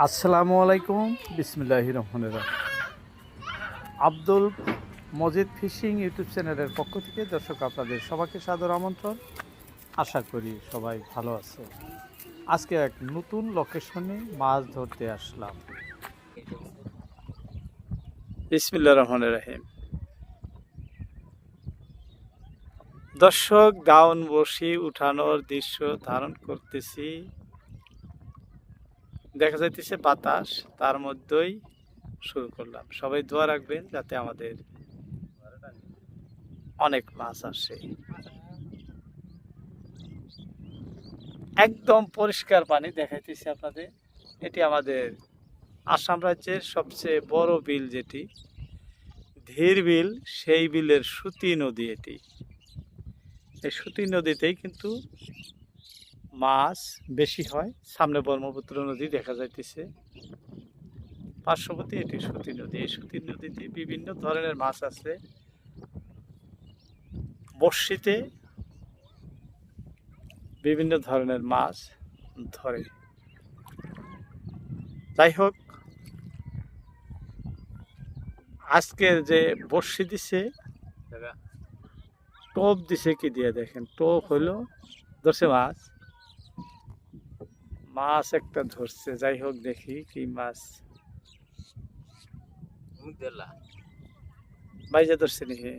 আসসালামু আলাইকুম। বিসমিল্লাহ রহমান আব্দুল মজিদ ফিশিং ইউটিউব চ্যানেলের পক্ষ থেকে দর্শক আপনাদের সবাইকে সাদর আমন্ত্রণ। আশা করি সবাই ভালো আছে। আজকে এক নতুন লোকেশনে মাছ ধরতে আসলাম। বিসমিল্লা রহমান রাহিম। দর্শক ডাউন বসি উঠানোর দৃশ্য ধারণ করতেছি। দেখা যাইতেছে বাতাস, তার মধ্যেই শুরু করলাম। সবাই দোয়া রাখবেন যাতে আমাদের অনেক মাছ আসে। একদম পরিষ্কার পানি দেখাইতেছি আপনাদের। এটি আমাদের আসাম রাজ্যের সবচেয়ে বড় বিল যেটি, ধীর বিল, সেই বিলের সুতি নদী এটি। এই সুতি নদীতেই কিন্তু মাছ বেশি হয়। সামনে ব্রহ্মপুত্র নদী দেখা যাইতেছে। পার্শ্ববর্তী এটি সুতি নদী। এই সুতি নদীতে বিভিন্ন ধরনের মাছ আছে। বর্ষিতে বিভিন্ন ধরনের মাছ ধরে। যাই হোক আজকের যে বর্ষি দিছে টোপ দিছে কি দিয়ে দেখেন? টোপ হলো ধরছে মাছ। মাছ একটা ধরছে যাই হোক দেখি কি মাছ। বাইজা ধরছে নাকি?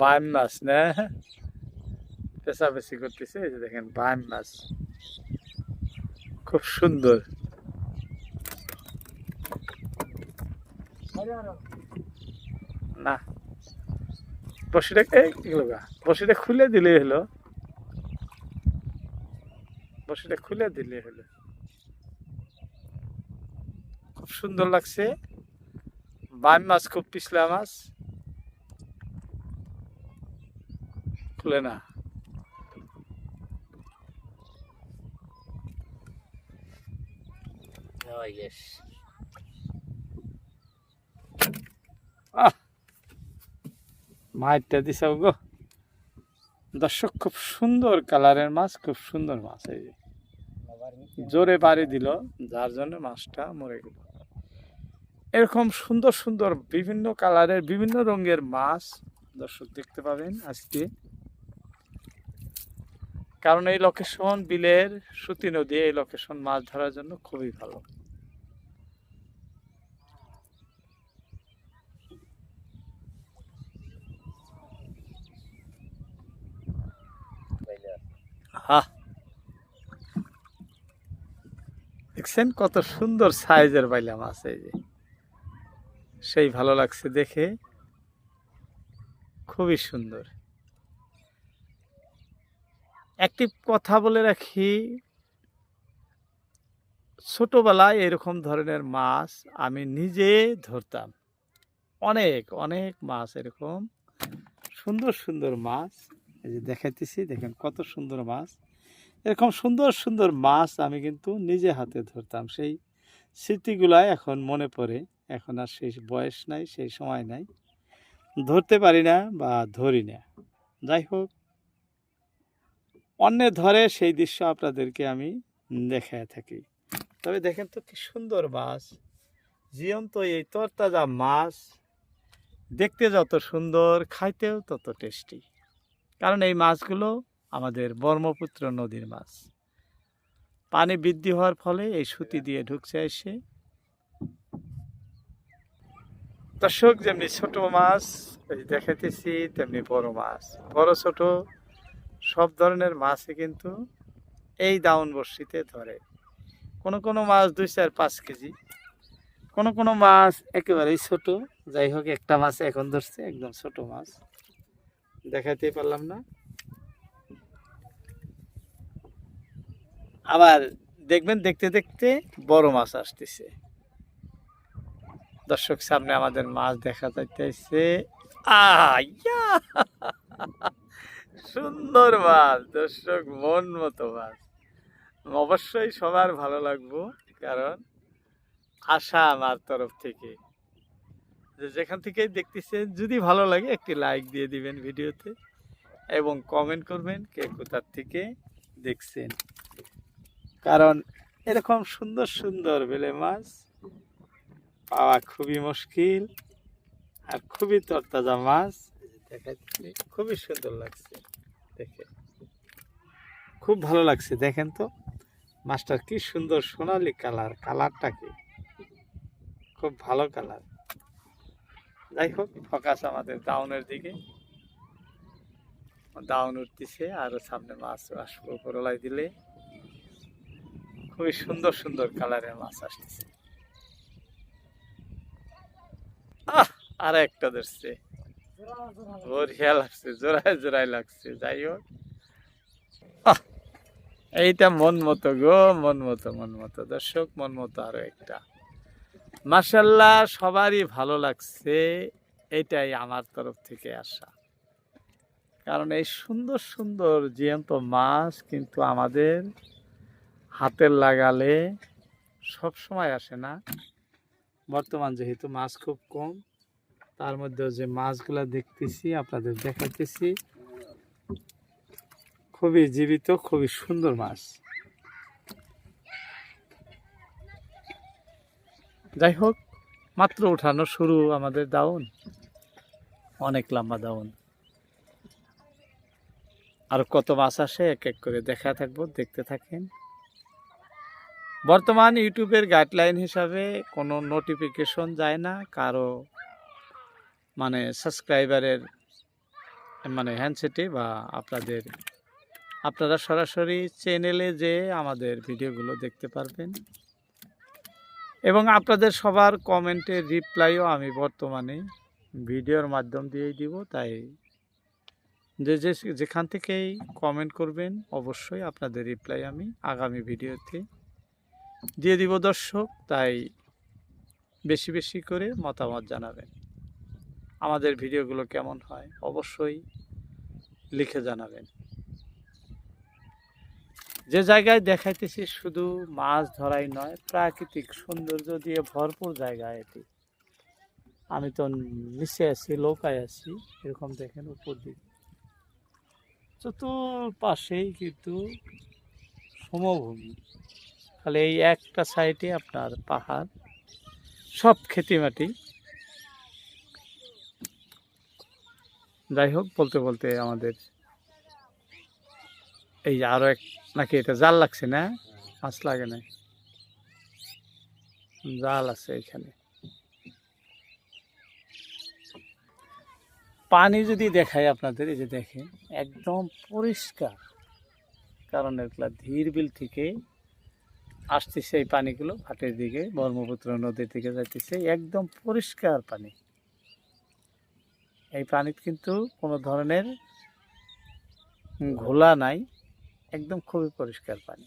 বাইম মাছ না? পেশা বেশি করতেছে এই যে দেখেন বাইম মাছ। খুব সুন্দর। না। বসিটাকে বসিটা খুলে দিলেই হলো। বসিটা খুলে দিলেই হলো। খুব সুন্দর লাগছে। বাম মাছ খুব পিছলা মাছ। খুলে না। Oh, yes. আহ মাইটটা দিছে গো। দর্শক, খুব সুন্দর কালারের মাছ, খুব সুন্দর মাছ এই যে। জোরে বাড়ি দিল, যার জন্য মাছটা মরে গেল। এরকম সুন্দর সুন্দর বিভিন্ন কালারের, বিভিন্ন রঙের মাছ দর্শক দেখতে পাবেন আজকে। কারণ এই লোকেশন বিলের সুতি নদী, এই লোকেশন মাছ ধরার জন্য খুবই ভালো। হা দেখছেন কত সুন্দর সাইজের বাইলা মাছ এই যে। সেই ভালো লাগছে দেখে। খুবই সুন্দর। একটি কথা বলে রাখি, ছোটবেলায় এরকম ধরনের মাছ আমি নিজে ধরতাম। অনেক অনেক মাছ এরকম। সুন্দর সুন্দর মাছ। এই যে দেখাইতেছি, দেখেন কত সুন্দর মাছ। এরকম সুন্দর সুন্দর মাছ আমি কিন্তু নিজে হাতে ধরতাম। সেই স্মৃতিগুলাই এখন মনে পড়ে। এখন আর সেই বয়স নাই, সেই সময় নাই। ধরতে পারি না বা ধরি না। যাই হোক অন্যে ধরে সেই দৃশ্য আপনাদেরকে আমি দেখায় থাকি। তবে দেখেন তো কি সুন্দর মাছ। জীবন্ত এই তরতাজা মাছ। দেখতে যত সুন্দর, খাইতেও তত টেস্টি। কারণ এই মাছগুলো আমাদের ব্রহ্মপুত্র নদীর মাছ। পানি বৃদ্ধি হওয়ার ফলে এই সুতি দিয়ে ঢুকছে এসে। দর্শক, যেমনি ছোট মাছ, এই দেখাইতেছি তেমনি বড় মাছ। বড়, ছোট সব ধরনের মাছই কিন্তু এই দাউন বর্ষিতে ধরে। কোনো কোনো মাছ দুই, চার, পাঁচ কেজি। কোনো কোনো মাছ একেবারেই ছোট। যাই হোক, একটা মাছ এখন ধরছে, একদম ছোট মাছ। দেখাইতে পারলাম না। আবার দেখবেন, দেখতে দেখতে বড় মাছ আসতেছে। দর্শক, সামনে আমাদের মাছ দেখা যাইতেছে। আয়া! সুন্দর মাছ, দর্শক, মন মতো মাছ। অবশ্যই সবার ভালো লাগবো, কারণ আশা আমার তরফ থেকে। যে যেখান থেকে দেখতেছেন, যদি ভালো লাগে একটি লাইক দিয়ে দিবেন ভিডিওতে এবং কমেন্ট করবেন কে কোথার থেকে দেখছেন। কারণ এরকম সুন্দর সুন্দর বেলে মাছ পাওয়া খুবই মুশকিল আর খুবই তরতাজা মাছ। দেখাচ্ছি খুবই সুন্দর লাগছে দেখে। খুব ভালো লাগছে, দেখেন তো মাছটার কি সুন্দর সোনালি কালার, কালারটা কি? খুব ভালো কালার। যাই হোক, ফোকাস আমাদের ডাউনের দিকে। ডাউন উঠতেছে, আর সামনে মাছ আসব করলাই দিলে। খুবই সুন্দর সুন্দর কালারের মাছ আসতেছে। আর একটা ধরছে। বঢ়িয়া লাগছে, জোড়ায় জোড়ায় লাগছে, যাই হোক। এইটা মন মতো গো, মন মতো মন মতো। দর্শক, মন মতো আরও একটা। মাসাল্লাহ সবারই ভালো লাগছে। এটাই আমার তরফ থেকে আসা কারণ এই সুন্দর সুন্দর জ্যান্ত মাছ কিন্তু আমাদের হাতের লাগালে সব সময় আসে না। বর্তমান যেহেতু মাছ খুব কম, তার মধ্যে যে মাছগুলা দেখতেছি, আপনাদের দেখাইতেছি, খুবই জীবিত, খুবই সুন্দর মাছ। যাই হোক, মাত্র উঠানো শুরু আমাদের দাউন। অনেক লম্বা দাউন। আর কত মাছ আসে, এক এক করে দেখা থাকব, দেখতে থাকেন। বর্তমান ইউটিউবের গাইডলাইন হিসাবে কোনো নোটিফিকেশন যায় না, কারও মানে সাবস্ক্রাইবারের মানে হ্যান্ডসেটে বা আপনাদের, আপনারা সরাসরি চ্যানেলে যে আমাদের ভিডিওগুলো দেখতে পারবেন। এবং আপনাদের সবার কমেন্টের রিপ্লাইও আমি বর্তমানে ভিডিওর মাধ্যম দিয়েই দিব, তাই যে যে, যেখান থেকেই কমেন্ট করবেন অবশ্যই আপনাদের রিপ্লাই আমি আগামী ভিডিওতে দিয়ে দিব দর্শক, তাই বেশি বেশি করে মতামত জানাবেন। আমাদের ভিডিওগুলো কেমন হয় অবশ্যই লিখে জানাবেন। যে জায়গায় দেখাইতেছি শুধু মাছ ধরাই নয়, প্রাকৃতিক সৌন্দর্য দিয়ে ভরপুর জায়গা এটি। আমি তো নিচে আছি, লোকায় আছি, এরকম দেখেন উপর দিকে। চতুর্পাশেই কিন্তু সমভূমি। খালি এই একটা সাইডে আপনার পাহাড়, সব খেতি মাটি। যাই হোক, বলতে বলতে আমাদের এই আরও এক নাকি এটা জাল লাগছে না? মাছ লাগে না জাল আছে এখানে। পানি যদি দেখাই আপনাদের, এই যে দেখেন, একদম পরিষ্কার। কারণ এগুলা ধীর বিল থেকে আসতেছে এই পানিগুলো ঘাটের দিকে, ব্রহ্মপুত্র নদীর দিকে যাইতেছে, একদম পরিষ্কার পানি। এই পানিতে কিন্তু কোনো ধরনের ঘোলা নাই। একদম খুবই পরিষ্কার পানি।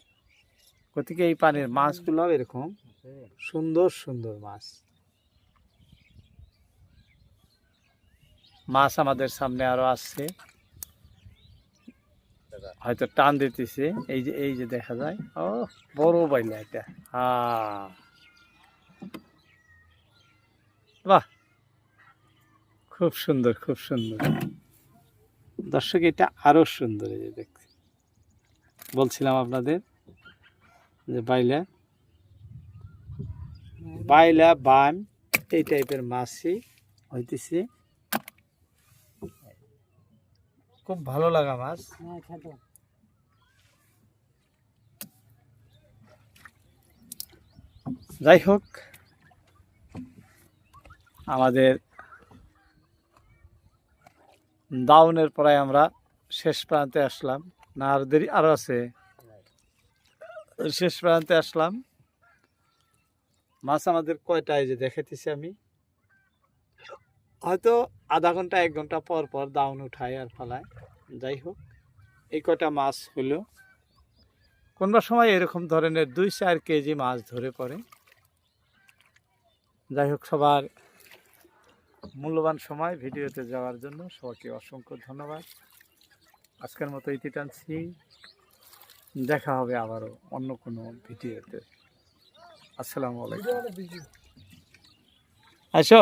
গতিকে এই পানির মাছগুলো এরকম। সুন্দর সুন্দর মাছ। মাছ আমাদের সামনে আরও আসছে। হয়তো টান দিতেছে। এই যে এই যে দেখা যায়। ও, বড় বাইলা এটা। বাহ! খুব সুন্দর খুব সুন্দর। দর্শক, এটা আরও সুন্দর এই যে বলছিলাম আপনাদের যে বাইলা বাইলা বান এই টাইপের মাছই হইতেছে। খুব ভালো লাগা মাছ। যাই হোক আমাদের দাউনের পরে আমরা শেষ প্রান্তে আসলাম। না, আর দেরি, আরও আছে। শেষ প্রান্তে আসলাম। মাছ আমাদের কয়টা এই যে দেখাইতেছি আমি। হয়তো আধা ঘণ্টা, এক ঘণ্টা পর পর দাউন উঠায় আর ফলায়। যাই হোক, এই কয়টা মাছ হলো। কোনবা সময় এরকম ধরনের দুই, চার কেজি মাছ ধরে পড়ে। যাই হোক, সবার মূল্যবান সময় ভিডিওতে যাওয়ার জন্য সবাইকে অসংখ্য ধন্যবাদ। আজকের মতো ইতি টানছি দেখা হবে আবারও অন্য কোনো ভিডিওতে। আসসালামু আলাইকুম। আসো।